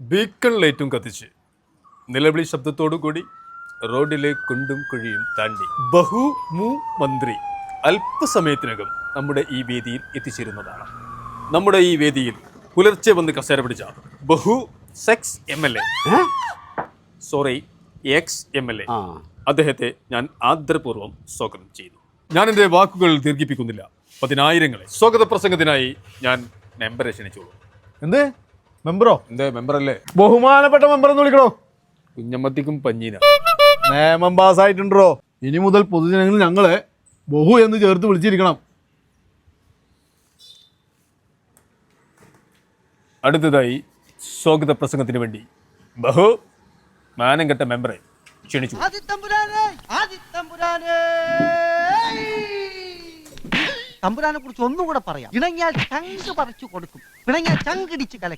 Beacon ലൈറ്റും കത്തിച്ച് നിലവിളി ശബ്ദത്തോടുകൂടി റോഡിലെ കുണ്ടും കുഴിയും താണ്ടി ബഹു മു മന്ത്രി അല്പസമയത്തിനകം നമ്മുടെ ഈ വേദിയിൽ എത്തിച്ചേരുന്നതാണ്. നമ്മുടെ ഈ വേദിയിൽ പുലർച്ചെ വന്ന് കസേര പിടിച്ച ബഹു sex M L A. Sorry ex M L A. അദ്ദേഹത്തെ ഞാൻ ആദരപൂർവം സ്വാഗതം ചെയ്യുന്നു. ഞാൻ എന്റെ വാക്കുകൾ ദീർഘിപ്പിക്കുന്നില്ല. പതിനായിരങ്ങളെ സ്വാഗത പ്രസംഗത്തിനായി ഞാൻ മെമ്പറെ ക്ഷണിച്ചോളൂ. എന്ത്? മെമ്പറോ? എന്തേ മെമ്പറല്ലേ? ബഹുമാനപ്പെട്ട മെമ്പർ എന്ന് വിളിക്കണോ? കുഞ്ഞമ്മത്തിക്കും പഞ്ഞീന. നിയമം പാസ്സായിട്ടുണ്ടോ? ഇനി മുതൽ പൊതുജനങ്ങൾ ഞങ്ങളെ ബഹു എന്ന് ചേർത്ത് വിളിച്ചിരിക്കണം. അടുത്തതായി സ്വാഗത പ്രസംഗത്തിന് വേണ്ടി. ബഹു മാനം കെട്ട മെമ്പറെ ക്ഷണിച്ചു. തമ്പുരാനെ കുറിച്ച് ഒന്നും കൂടെ പറയാം. ഇണങ്ങിയാൽ ചങ്ക് പറിച്ചു കൊടുക്കും. ഇണങ്ങിയാൽ ചങ്കിടിച്ച് കലക്കും.